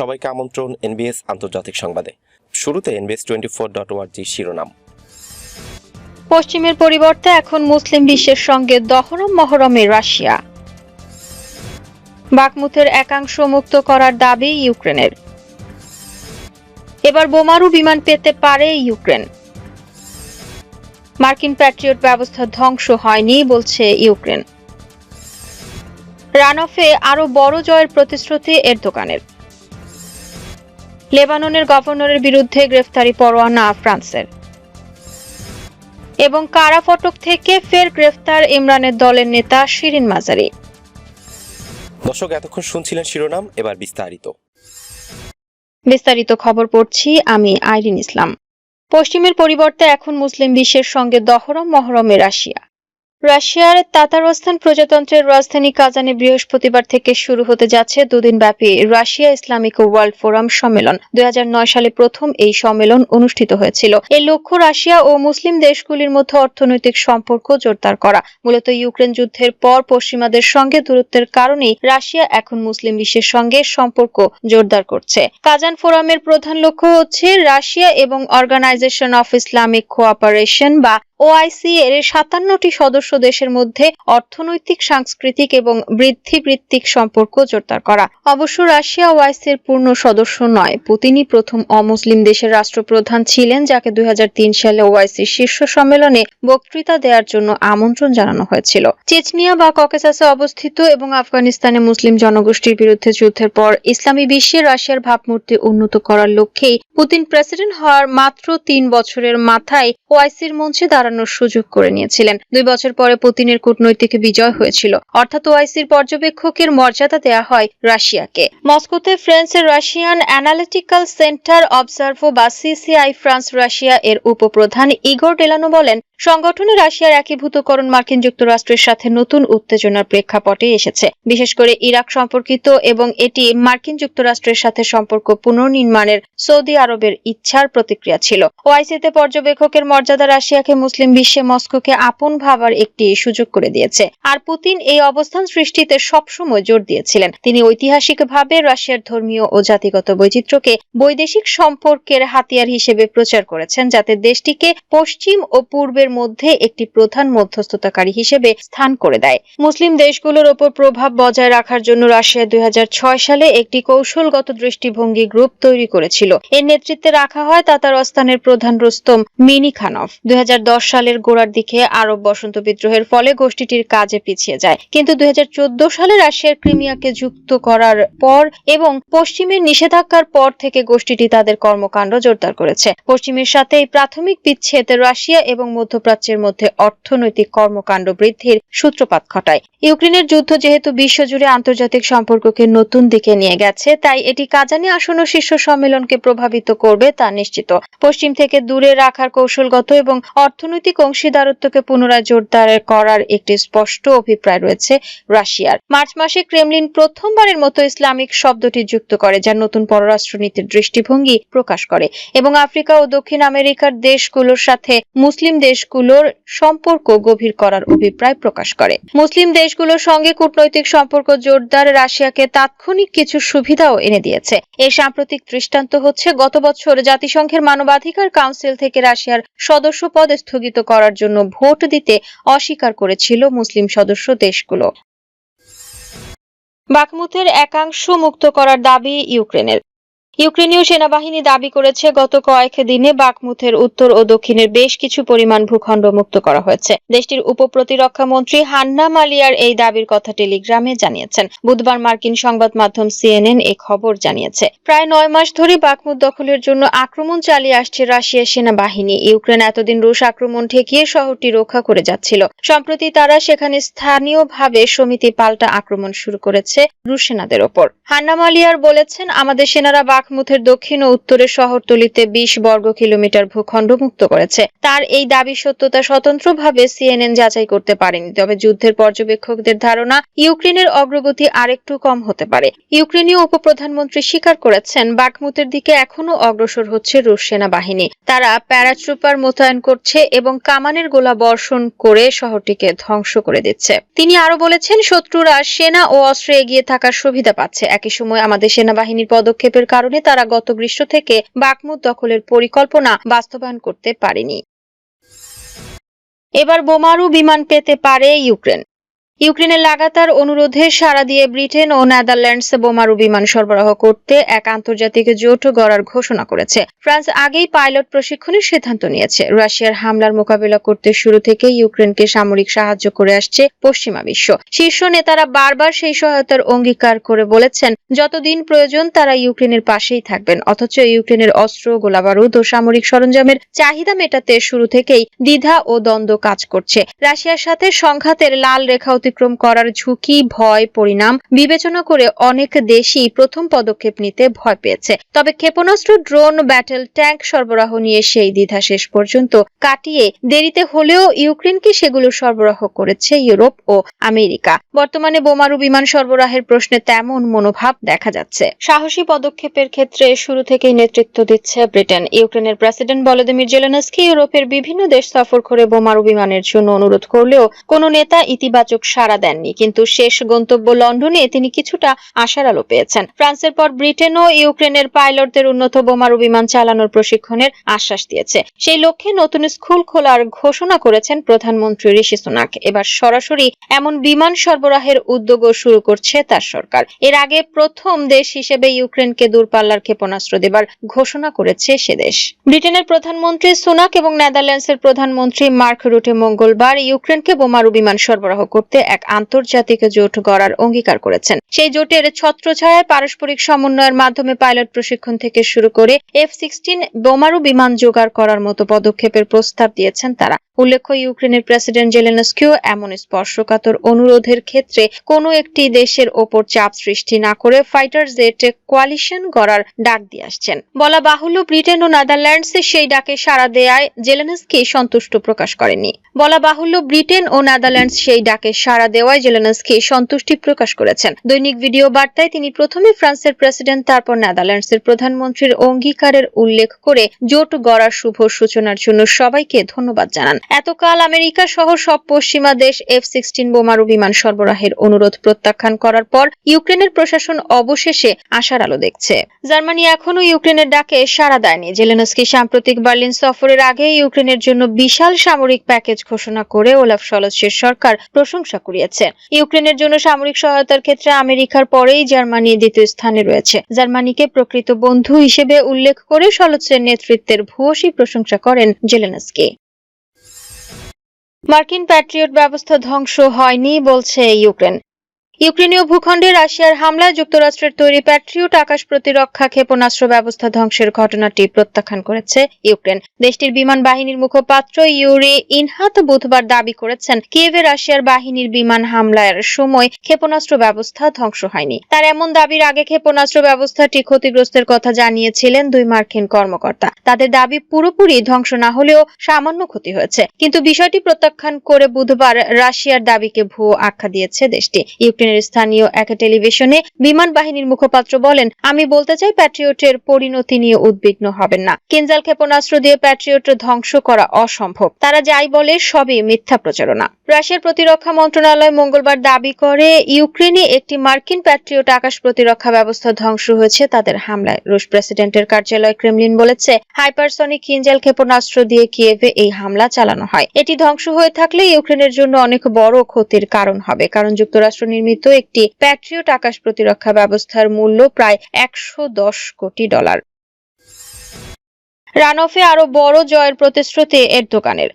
সবাইকে আমন্ত্রণ এনবিএস আন্তর্জাতিক সংবাদে। শুরুতে এনবিএস টোয়েন্টি ফোর ডট ওয়ার্জি শিরোনাম। পশ্চিমের পরিবর্তে এখন মুসলিম বিশ্বের সঙ্গে দহরম মহরমে রাশিয়া। বাকমুথের একাংশ মুক্ত করার দাবি ইউক্রেনের। এবার বোমারু বিমান পেতে পারে ইউক্রেন। মার্কিন প্যাট্রিয়ট ব্যবস্থা ধ্বংস হয়নি বলছে ইউক্রেন। রানফে আরও বড় জয়ের প্রতিশ্রুতি এরদোগানের। লেবাননের গভর্নরের বিরুদ্ধে গ্রেফতারি পরোয়ানা ফ্রান্সের। এবং কারা ফটক থেকে ফের গ্রেফতার ইমরানের দলের নেতা শিরিন মাজারি। দর্শক এতক্ষণ শুনছিলেন শিরোনাম এবার বিস্তারিত। বিস্তারিত খবর পড়ছি আমি আইরিন ইসলাম। পশ্চিমের পরিবর্তে এখন মুসলিম বিশ্বের সঙ্গে দহরম মহরমে রাশিয়া। রাশিয়ার তাতারস্তান প্রজাতন্ত্রের রাজধানী কাজানে বৃহস্পতিবার থেকে শুরু হতে যাচ্ছে দুদিন ব্যাপী রাশিয়া ইসলামিক ওয়ার্ল্ড ফোরাম সম্মেলন। দু হাজার নয় সালে প্রথম এই সম্মেলন অনুষ্ঠিত হয়েছিল। এর লক্ষ্য রাশিয়া ও মুসলিম দেশগুলির মধ্যে অর্থনৈতিক সম্পর্ক জোরদার করা। মূলত ইউক্রেন যুদ্ধের পর পশ্চিমাদের সঙ্গে দূরত্বের কারণেই রাশিয়া এখন মুসলিম বিশ্বের সঙ্গে সম্পর্ক জোরদার করছে। কাজান ফোরামের প্রধান লক্ষ্য হচ্ছে রাশিয়া এবং অর্গানাইজেশন অফ ইসলামিক কোঅপারেশন বা ওআইসি এর সাতান্নটি সদস্য দেশের মধ্যে অর্থনৈতিক, সাংস্কৃতিক এবং বৃদ্ধিবৃত্তিক সম্পর্ক জোরদার করা। অবশ্য রাশিয়া ওআইসি এর পূর্ণ সদস্য নয়। পুতিনই প্রথম অমুসলিম দেশের রাষ্ট্রপ্রধান ছিলেন, যাকে দু হাজার তিন সালে ওআইসি শীর্ষ সম্মেলনে বক্তৃতা দেওয়ার জন্য আমন্ত্রণ জানানো হয়েছিল। চেচনিয়া বা ককেসাসে অবস্থিত এবং আফগানিস্তানে মুসলিম জনগোষ্ঠীর বিরুদ্ধে যুদ্ধের পর ইসলামী বিশ্বে রাশিয়ার ভাবমূর্তি উন্নত করার লক্ষ্যেই পুতিন প্রেসিডেন্ট হওয়ার মাত্র তিন বছরের মাথায় ওআইসির মঞ্চে দাঁড়ানোর সুযোগ করে নিয়েছিলেন। দুই বছর পরে পুতিনের কূটনৈতিক বিজয় হয়েছিল। অর্থাৎ ওআইসির পর্যবেক্ষকের মর্যাদা দেয়া হয় রাশিয়াকে। মস্কোতে ফ্রান্সের রাশিয়ান অ্যানালিটিক্যাল সেন্টার অবজার্ভো বা সিসিআই ফ্রান্স রাশিয়া এর উপপ্রধান ইগোর ডেলানো বলেন, সংগঠনে রাশিয়ার একীভূতকরণ মার্কিন যুক্তরাষ্ট্রের সাথে নতুন উত্তেজনার প্রেক্ষাপটে এসেছে। বিশেষ করে ইরাক সম্পর্কিত এবং এটি মার্কিন যুক্তরাষ্ট্রের সাথে সম্পর্ক পুনর্নির্মাণের সৌদি আরবের ইচ্ছার প্রতিক্রিয়া ছিল। ওআইসিতে পর্যবেক্ষকের মর্যাদা রাশিয়াকে মুসলিম বিশ্বে মস্কোকে আপন ভাবার একটি সুযোগ করে দিয়েছে। আর পুতিন এই অবস্থান সৃষ্টিতে সবসময় জোর দিয়েছিলেন। তিনি ঐতিহাসিকভাবে রাশিয়ার ধর্মীয় ও জাতিগত বৈচিত্র্যকে বৈদেশিক সম্পর্কের হাতিয়ার হিসেবে প্রচার করেছেন, যাতে দেশটিকে পশ্চিম ও পূর্বের মধ্যে একটি প্রধান মধ্যস্থতাকারী হিসেবে স্থান করে দেয়। মুসলিম দেশগুলোর ওপর প্রভাব বজায় রাখার জন্য রাশিয়া দুই হাজার ছয় সালে একটি কৌশলগত দৃষ্টিভঙ্গি গ্রুপ তৈরি করেছিল। এর নেতৃত্বে রাখা হয় তাতারস্তানের প্রধান রুস্তম মিনিখানভ। দুই সালের গোড়ার দিকে আরব বসন্ত বিদ্রোহের ফলে গোষ্ঠীটির কাজে পিছিয়ে যায়। কিন্তু দু হাজার চোদ্দ সালে রাশিয়ার ক্রিমিয়াকে যুক্ত করার পর এবং পশ্চিমের নিষেধাজ্ঞার পর থেকে গোষ্ঠীটি তাদের কর্মকাণ্ড জোরদার করেছে। পশ্চিমের সাথে এই প্রাথমিক বিচ্ছেদ রাশিয়া এবং মধ্যপ্রাচ্যের মধ্যে অর্থনৈতিক কর্মকাণ্ড বৃদ্ধির সূত্রপাত ঘটায়। ইউক্রেনের যুদ্ধ যেহেতু বিশ্বজুড়ে আন্তর্জাতিক সম্পর্ককে নতুন দিকে নিয়ে গেছে, তাই এটি কাজানি আসন্ন শীর্ষ সম্মেলনকে প্রভাবিত করবে তা নিশ্চিত। পশ্চিম থেকে দূরে রাখার কৌশলগত এবং অর্থনৈতিক অংশীদারত্বকে পুনরায় জোরদার করার একটি স্পষ্ট অভিপ্রায় রয়েছে রাশিয়ার। মার্চ মাসে ক্রেমলিন প্রথমবারের মতো ইসলামিক শব্দটি যুক্ত করে, যা নতুন পররাষ্ট্রনীতির দৃষ্টিভঙ্গি প্রকাশ করে। এবং আফ্রিকা ও দক্ষিণ আমেরিকার দেশগুলোর সাথে মুসলিম দেশগুলোর সম্পর্ক গভীর করার অভিপ্রায় প্রকাশ করে। মুসলিম দেশগুলোর সঙ্গে কূটনৈতিক সম্পর্ক জোরদার রাশিয়াকে তাৎক্ষণিক কিছু সুবিধাও এনে দিয়েছে। এর সাম্প্রতিক দৃষ্টান্ত হচ্ছে, গত বছর জাতিসংঘের মানবাধিকার কাউন্সিল থেকে রাশিয়ার সদস্য পদ স্থগিত করার জন্য ভোট দিতে অস্বীকার করেছিল মুসলিম সদস্য দেশগুলো। বাকমুথের একাংশ মুক্ত করার দাবি ইউক্রেনের। ইউক্রেনীয় সেনাবাহিনী দাবি করেছে, গত কয়েক দিনে বাকমুথের উত্তর ও দক্ষিণের বেশ কিছু পরিমাণ ভূখণ্ড মুক্ত করা হয়েছে। দেশটির উপপ্রতিরক্ষা মন্ত্রী হান্না মালিয়ার এই দাবির কথা টেলিগ্রামে জানিয়েছেন। বুধবার মার্কিন সংবাদ মাধ্যম সিএনএন এ খবর জানিয়েছে। প্রায় নয় মাস ধরে বাকমুত দখলের জন্য আক্রমণ চালিয়ে আসছে রাশিয়ার সেনাবাহিনী। ইউক্রেন এতদিন রুশ আক্রমণ ঠেকিয়ে শহরটি রক্ষা করে যাচ্ছিল। সম্প্রতি তারা সেখানে স্থানীয়ভাবে সমিতি পাল্টা আক্রমণ শুরু করেছে রুশ সেনাদের ওপর। হান্না মালিয়ার বলেছেন, আমাদের সেনারা বাকমুথের দক্ষিণ ও উত্তরের শহরতলিতে বিশ বর্গ কিলোমিটার ভূখণ্ড মুক্ত করেছে। তার এই দাবি সত্যতা স্বতন্ত্রভাবে সিএনএন যাচাই করতে পারেনি। তবে যুদ্ধের পর্যবেক্ষকদের ধারণা, ইউক্রেনের অগ্রগতি আরেকটু কম হতে পারে। ইউক্রেনীয় উপপ্রধানমন্ত্রী স্বীকার করেছেন বাকমুতের দিকে এখনও অগ্রসর হচ্ছে রুশ সেনাবাহিনী। তারা প্যারাট্রুপার মোতায়েন করছে এবং কামানের গোলা বর্ষণ করে শহরটিকে ধ্বংস করে দিচ্ছে। তিনি আরও বলেছেন, শত্রুরা সেনা ও অস্ত্রে এগিয়ে থাকার সুবিধা পাচ্ছে। একই সময় আমাদের সেনাবাহিনীর পদক্ষেপের কারণে তারা গত গ্রীষ্ম থেকে বাকমুদ দখলের পরিকল্পনা বাস্তবায়ন করতে পারেনি। এবার বোমারু বিমান পেতে পারে ইউক্রেন। ইউক্রেনের লাগাতার অনুরোধে সাড়া দিয়ে ব্রিটেন ও নেদারল্যান্ডস বোমারু বিমান সরবরাহ করতে এক আন্তর্জাতিক জোট গড়ার ঘোষণা করেছে। ফ্রান্স আগেই পাইলট প্রশিক্ষণের সিদ্ধান্ত নিয়েছে। রাশিয়ার হামলার মোকাবিলা করতে শুরু থেকে ইউক্রেনকে সামরিক সাহায্য করে আসছে পশ্চিমা বিশ্ব। শীর্ষ নেতারা বারবার সেই সহায়তার অঙ্গীকার করে বলেছেন, যতদিন প্রয়োজন তারা ইউক্রেনের পাশেই থাকবেন, অথচ ইউক্রেনের অস্ত্র, গোলাবারুদ ও সামরিক সরঞ্জামের চাহিদা মেটাতে শুরু থেকেই দ্বিধা ও দ্বন্দ্ব কাজ করছে। রাশিয়ার সাথে সংঘাতের লাল রেখা অতিক্রম করার ঝুঁকি, ভয়, পরিণাম বিবেচনা করে অনেক দেশই প্রথম পদক্ষেপ নিতে ভয় পেয়েছে। তবে ক্ষেপণাস্ত্র, ড্রোন, ব্যাটেল, ট্যাঙ্ক সরবরাহ নিয়ে সেই দ্বিধা শেষ পর্যন্ত কাটিয়ে দেরিতে হলেও ইউক্রেনকে সেগুলো সরবরাহ করেছে ইউরোপ ও আমেরিকা। বর্তমানে বোমারু বিমান সরবরাহের প্রশ্নে তেমন মনোভাব দেখা যাচ্ছে। সাহসী পদক্ষেপের ক্ষেত্রে শুরু থেকেই নেতৃত্ব দিচ্ছে ব্রিটেন। ইউক্রেনের প্রেসিডেন্ট ভলোদিমির জেলেনস্কি ইউরোপের বিভিন্ন দেশ সফর করে বোমারু বিমানের জন্য অনুরোধ করলেও কোনো নেতা ইতিবাচক সাড়া দেননি। কিন্তু শেষ গন্তব্য লন্ডনে তিনি কিছুটা আশার আলো পেয়েছেন। ফ্রান্সের পর ব্রিটেনও ইউক্রেনের পাইলটদের উন্নত বোমারু বিমান চালানোর প্রশিক্ষণের আশ্বাস দিয়েছে। সেই লক্ষ্যে নতুন স্কুল খোলার ঘোষণা করেছেন প্রধানমন্ত্রী ঋষি সুনাক। এবার সরাসরি এমন বিমান সরবরাহের উদ্যোগও শুরু করছে তার সরকার। এর আগে প্রথম দেশ হিসেবে ইউক্রেনকে দূরপাল্লার ক্ষেপণাস্ত্র দেবার ঘোষণা করেছে সে দেশ। ব্রিটেনের প্রধানমন্ত্রী সুনাক এবং নেদারল্যান্ডসের প্রধানমন্ত্রী মার্ক রুটে মঙ্গলবার ইউক্রেনকে বোমারু বিমান সরবরাহ করতে এক আন্তর্জাতিক জোট গড়ার অঙ্গীকার করেছেন। সেই জোটের ছত্রছায়ায় পারস্পরিক সমন্বয়ের মাধ্যমে পাইলট প্রশিক্ষণ থেকে শুরু করে এফ সিক্সটিন বোমারু বিমান জোগাড় করার মতো পদক্ষেপের প্রস্তাব দিয়েছেন তারা। উল্লেখ্য, ইউক্রেনের প্রেসিডেন্ট জেলেনস্কিও এমন স্পর্শকাতর অনুরোধের ক্ষেত্রে কোনো একটি দেশের ওপর চাপ সৃষ্টি না করে ফাইটার জেট কোয়ালিশন গড়ার ডাক দিয়ে আসছেন। বলা বাহুল্য, ব্রিটেন ও নেদারল্যান্ডস সেই ডাকে সাড়া দেয়ায় জেলেনস্কি সন্তুষ্ট প্রকাশ করেনি বলা বাহুল্য, ব্রিটেন ও নেদারল্যান্ডস সেই ডাকে সাড়া দেওয়ায় জেলেনস্কি সন্তুষ্টি প্রকাশ করেছেন। দৈনিক ভিডিও বার্তায় তিনি প্রথমে ফ্রান্সের প্রেসিডেন্ট, তারপর নেদারল্যান্ডসের প্রধানমন্ত্রীর অঙ্গীকারের উল্লেখ করে জোট গড়ার শুভ সূচনার জন্য সবাইকে ধন্যবাদ জানান। এতকাল আমেরিকা সহ সব পশ্চিমা দেশ এফ সিক্সটিন বোমারু বিমান সরবরাহের অনুরোধ প্রত্যাখ্যান করার পর ইউক্রেনের প্রশাসন অবশেষে আশার আলো দেখছে। জার্মানি এখনও ইউক্রেনের ডাকে সাড়া দেয়নি। জেলেনস্কি সাম্প্রতিক বার্লিন সফরের আগে ইউক্রেনের জন্য বিশাল সামরিক প্যাকেজ ঘোষণা করে ওলাফ সলসের সরকার প্রশংসা কুড়িয়েছে ইউক্রেনের জন্য সামরিক সহায়তার ক্ষেত্রে আমেরিকার পরেই জার্মানি দ্বিতীয় স্থানে রয়েছে। জার্মানিকে প্রকৃত বন্ধু হিসেবে উল্লেখ করে সলসের নেতৃত্বের ভূয়সী প্রশংসা করেন জেলেনস্কি। মার্কিন প্যাট্রিয়ট ব্যবস্থা ধ্বংস হয়নি বলছে ইউক্রেন। ইউক্রেনীয় ভূখণ্ডে রাশিয়ার হামলায় যুক্তরাষ্ট্রের তৈরি প্যাট্রিয়ট আকাশ প্রতিরক্ষা ক্ষেপণাস্ত্র ব্যবস্থা ধ্বংসের ঘটনাটি প্রত্যাখ্যান করেছে ইউক্রেন। দেশটির বিমান বাহিনীর মুখপাত্র ইউরি ইনহাত বুধবার দাবি করেছেন, কিয়েভে রাশিয়ার বাহিনীর বিমান হামলার সময় ক্ষেপণাস্ত্র ব্যবস্থা ধ্বংস হয়নি। তার এমন দাবির আগে ক্ষেপণাস্ত্র ব্যবস্থাটি ক্ষতিগ্রস্তের কথা জানিয়েছিলেন দুই মার্কিন কর্মকর্তা। তাদের দাবি পুরোপুরি ধ্বংস না হলেও সামান্য ক্ষতি হয়েছে। কিন্তু বিষয়টি প্রত্যাখ্যান করে বুধবার রাশিয়ার দাবিকে ভুয়ো আখ্যা দিয়েছে দেশটি। ইউক্রেনের স্থানীয় এক টেলিভিশনে বিমান বাহিনীর মুখপাত্র বলেন, আমি বলতে চাই প্যাট্রিয়টের পরিণতি নিয়ে উদ্বিগ্ন হবেন না। কেঞ্জাল ক্ষেপণাস্ত্র দিয়ে প্যাট্রিয়ট ধ্বংস করা অসম্ভব। তারা যাই বলে, সবই মিথ্যা প্রচারণা। রাশিয়ার প্রতিরক্ষা মন্ত্রণালয় মঙ্গলবার দাবি করে, ইউক্রেনে একটি মার্কিন প্যাট্রিয়ট আকাশ প্রতিরক্ষা ব্যবস্থা ধ্বংস হয়েছে তাদের হামলায়। রুশ প্রেসিডেন্টের কার্যালয় ক্রেমলিন বলেছে, হাইপারসনিক কিঞ্জাল ক্ষেপণাস্ত্র দিয়ে কিয়েভে এই হামলা চালানো হয়। এটি ধ্বংস হয়ে থাকলে ইউক্রেনের জন্য অনেক বড় ক্ষতির কারণ হবে, কারণ যুক্তরাষ্ট্র নির্মিত একটি প্যাট্রিয়ট আকাশ প্রতিরক্ষা ব্যবস্থার মূল্য প্রায় একশো দশ কোটি ডলার। রানফে আরও বড় জয়ের প্রতিশ্রুতি এর দোকানের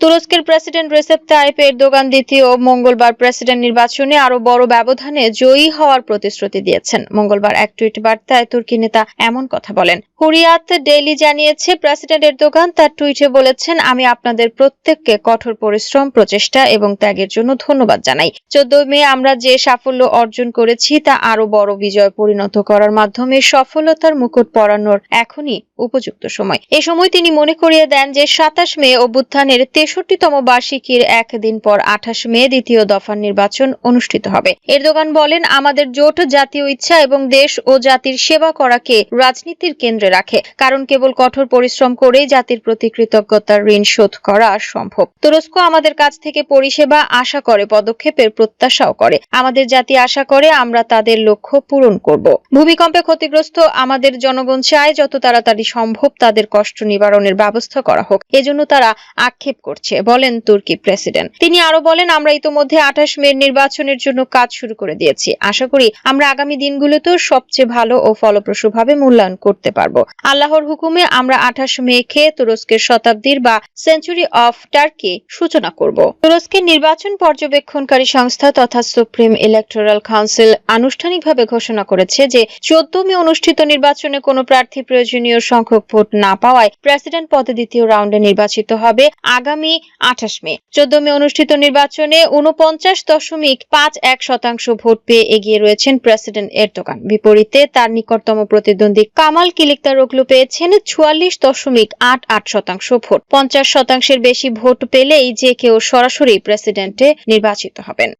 তুরস্কের প্রেসিডেন্ট রেসেপ তাইপ এরদোগান দ্বিতীয় মঙ্গলবার প্রেসিডেন্ট নির্বাচনে আরও বড় ব্যবধানে জয়ী হওয়ার প্রতিশ্রুতি দিয়েছেন। মঙ্গলবার এক টুইট বার্তায় তুর্কি নেতা এমন কথা বলেন। হুরিয়াত ডেইলি জানিয়েছে, প্রেসিডেন্ট এরদোগান তার টুইটে বলেছেন, আমি আপনাদের প্রত্যেককে কঠোর পরিশ্রম, প্রচেষ্টা এবং ত্যাগের জন্য ধন্যবাদ জানাই। চোদ্দ মে আমরা যে সাফল্য অর্জন করেছি, তা আরও বড় বিজয় পরিণত করার মাধ্যমে সফলতার মুকুট পরানোর এখনই উপযুক্ত সময়। এ সময় তিনি মনে করিয়ে দেন যে সাতাশ মে অভ্যুত্থানের তেষট্টিতম বার্ষিকীর একদিন পর আঠাশ মে দ্বিতীয় দফার নির্বাচন অনুষ্ঠিত হবে। এরদোগান বলেন, আমাদের জোট জাতীয় ইচ্ছা এবং দেশ ও জাতির সেবা করাকে রাজনীতির কেন্দ্রে রাখে, কারণ কেবল কঠোর পরিশ্রম করেই জাতির প্রতি কৃতজ্ঞতার ঋণ শোধ করা সম্ভব। তুরস্ক আমাদের কাছ থেকে পরিষেবা আশা করে, পদক্ষেপের প্রত্যাশাও করে। আমাদের জাতি আশা করে, আমরা তাদের লক্ষ্য পূরণ করব। ভূমিকম্পে ক্ষতিগ্রস্ত আমাদের জনগণ চায়, যত তাড়াতাড়ি সম্ভব তাদের কষ্ট নিবারণের ব্যবস্থা করা হোক। এজন্য তারা আক্ষেপ করছে, বলেন তুর্কি প্রেসিডেন্ট। তিনি আরও বলেন, আমরা ইতোমধ্যে আঠাশ মে নির্বাচনের জন্য কাজ শুরু করে দিয়েছি। আশা করি আমরা আগামী দিনগুলোতেও সবচেয়ে ভালো ও ফলপ্রসূভাবে মূল্যায়ন করতে পারব। আল্লাহর হুকুমে আমরা আঠাশ মেকে তুরস্কের শতাব্দীর বা সেঞ্চুরি অফ টার্কি সূচনা করব। তুরস্কের নির্বাচন পর্যবেক্ষণকারী সংস্থা তথা সুপ্রিম ইলেকটোরাল কাউন্সিল আনুষ্ঠানিকভাবে ঘোষণা করেছে যে চোদ্দ মে অনুষ্ঠিত নির্বাচনে কোনো প্রার্থী প্রয়োজনীয় সংখ্যক ভোট না পাওয়ায় প্রেসিডেন্ট পদে দ্বিতীয় রাউন্ডে নির্বাচিত হবে। আগামী আঠাশ মে। চোদ্দ মে অনুষ্ঠিত নির্বাচনে উনপঞ্চাশ দশমিক পাঁচ এক শতাংশ ভোট পেয়ে এগিয়ে রয়েছেন প্রেসিডেন্ট এরদোগান। বিপরীতে তার নিকটতম প্রতিদ্বন্দ্বী কামাল কিলিকতারোগলু পেয়েছেন চুয়াল্লিশ দশমিক আট আট শতাংশ ভোট। পঞ্চাশ শতাংশের বেশি ভোট পেলেই যে কেউ সরাসরি প্রেসিডেন্টে নির্বাচিত হবেন।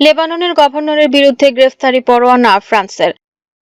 লেবাননের গভর্নরের বিরুদ্ধে গ্রেফতারি পরোয়ানা ফ্রান্সের।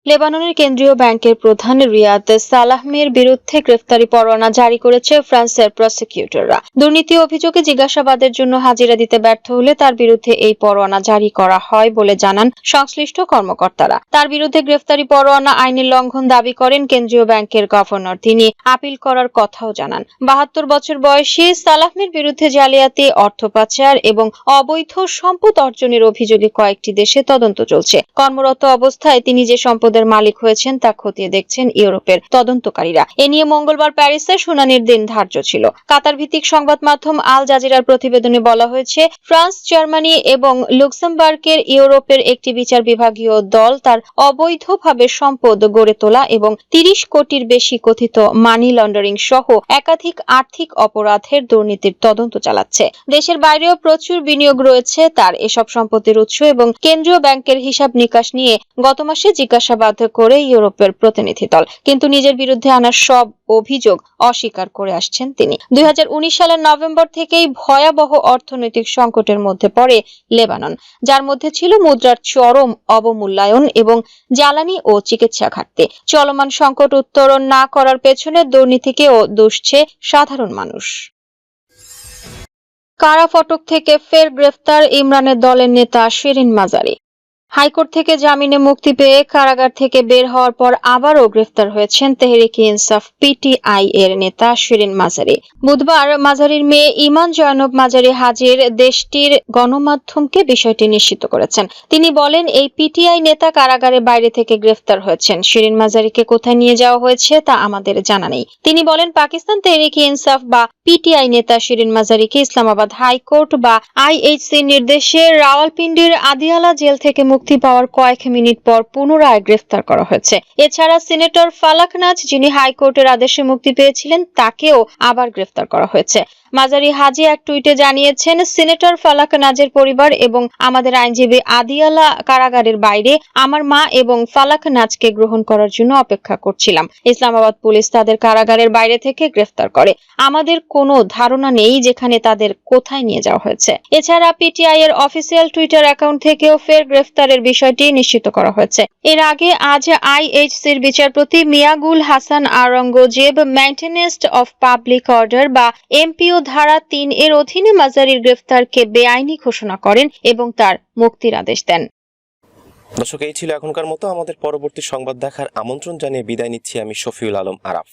লেবাননের কেন্দ্রীয় ব্যাংকের প্রধান রিয়াদ সালাহমের বিরুদ্ধে গ্রেফতারি পরোয়ানা জারি করেছে ফ্রান্সের প্রসিকিউটররা। দুর্নীতি অভিযোগে জিজ্ঞাসাবাদের জন্য হাজিরা দিতে ব্যর্থ হলে তার বিরুদ্ধে এই পরোয়ানা জারি করা হয় বলে জানান সংশ্লিষ্ট কর্মকর্তারা। তার বিরুদ্ধে গ্রেফতারি পরোয়ানা আইনের লঙ্ঘন দাবি করেন কেন্দ্রীয় ব্যাংকের গভর্নর। তিনি আপিল করার কথাও জানান। বাহাত্তর বছর বয়সী সালাহমের বিরুদ্ধে জালিয়াতি, অর্থ পাচার এবং অবৈধ সম্পদ অর্জনের অভিযোগে কয়েকটি দেশে তদন্ত চলছে। কর্মরত অবস্থায় তিনি যে সম্পদের মালিক হয়েছেন তা খতিয়ে দেখছেন ইউরোপের তদন্তকারীরা। এ নিয়ে মঙ্গলবার প্যারিসে শুনানির দিন ধার্য ছিল। কাতার ভিত্তিক সংবাদ মাধ্যম আল জাজিরার প্রতিবেদনে বলা হয়েছে, ফ্রান্স, জার্মানি এবং লুক্সেমবার্গের ইউরোপের একটি বিচার বিভাগীয় দল তার অবৈধভাবে সম্পদ গড়ে তোলা এবং তিরিশ কোটির বেশি কথিত মানি লন্ডারিং সহ একাধিক আর্থিক অপরাধের দুর্নীতির তদন্ত চালাচ্ছে। দেশের বাইরেও প্রচুর বিনিয়োগ রয়েছে তার এসব সম্পত্তির উৎস এবং কেন্দ্রীয় ব্যাংকের হিসাব নিকাশ নিয়ে গত মাসে জিজ্ঞাসাবাদ করে ইউরোপের প্রতিনিধি দল। কিন্তু নিজের বিরুদ্ধে আনা সব অভিযোগ অস্বীকার করে আসছেন তিনি। দুই সালের নভেম্বর থেকেই ভয়াবহ অর্থনৈতিক সংকটের মধ্যে পড়ে লেবানন, যার মধ্যে ছিল মুদ্রার চরম অবমূল্যায়ন এবং জ্বালানি ও চিকিৎসা ঘাটতি। চলমান সংকট উত্তরণ না করার পেছনে দুর্নীতিকেও দুষছে সাধারণ মানুষ। কারা ফটক থেকে ফের গ্রেফতার ইমরানের দলের নেতা শিরিন মাজারি। হাইকোর্ট থেকে জামিনে মুক্তি পেয়ে কারাগার থেকে বের হওয়ার পর আবারও গ্রেফতার হয়েছেন তেহরিক ইনসাফ পিটিআই এর নেতা শিরিন মাজারি। বুধবার মাজারির মেয়ে ইমান জয়নব মাজারি হাজির দেশটির গণমাধ্যমকে বিষয়টি নিশ্চিত করেছেন। তিনি বলেন, এই পিটিআই নেতা কারাগারের বাইরে থেকে গ্রেফতার হয়েছেন। শিরিন মাজারিকে কোথায় নিয়ে যাওয়া হয়েছে তা আমাদের জানা নেই। তিনি বলেন, পাকিস্তান তেহরিক ইনসাফ বা পিটিআই নেতা শিরিন মাজারিকে ইসলামাবাদ হাইকোর্ট বা আইএইচসি নির্দেশে রাওয়ালপিন্ডির আদিয়ালা জেল থেকে মুক্তি পাওয়ার কয়েক মিনিট পর পুনরায় গ্রেফতার করা হয়েছে। এছাড়া সিনেটর ফালাকনাজ যিনি হাইকোর্টের আদেশে মুক্তি পেয়েছিলেন, তাকেও আবার গ্রেফতার করা হয়েছে। মাজারি হাজি এক টুইটে জানিয়েছেন, সিনেটর ফালাক নাজের পরিবার এবং আমাদের আইনজীবী আদিয়ালা কারাগারের বাইরে আমার মা এবং ফালাক নাজকে গ্রহণ করার জন্য অপেক্ষা করছিলাম। ইসলামাবাদ পুলিশ তাদের কারাগারের বাইরে থেকে গ্রেফতার করে। আমাদের কোনো ধারণা নেই যেখানে তাদের কোথায় নিয়ে যাওয়া হয়েছে। এছাড়া পিটিআই এর অফিসিয়াল টুইটার অ্যাকাউন্ট থেকেও ফের গ্রেফতারের বিষয়টি নিশ্চিত করা হয়েছে। এর আগে আজ আইএইচসির বিচারপতি Miangul Hassan Aurangzeb maintenance of public order বা এমপিও ধারা তিন এর অধীনে মাজারির গ্রেফতারকে বেআইনি ঘোষণা করেন এবং তার মুক্তির আদেশ দেন। দর্শক, এই ছিল এখনকার মতো। আমাদের পরবর্তী সংবাদ দেখার আমন্ত্রণ জানিয়ে বিদায় নিচ্ছি আমি শফিউল আলম আরাফ।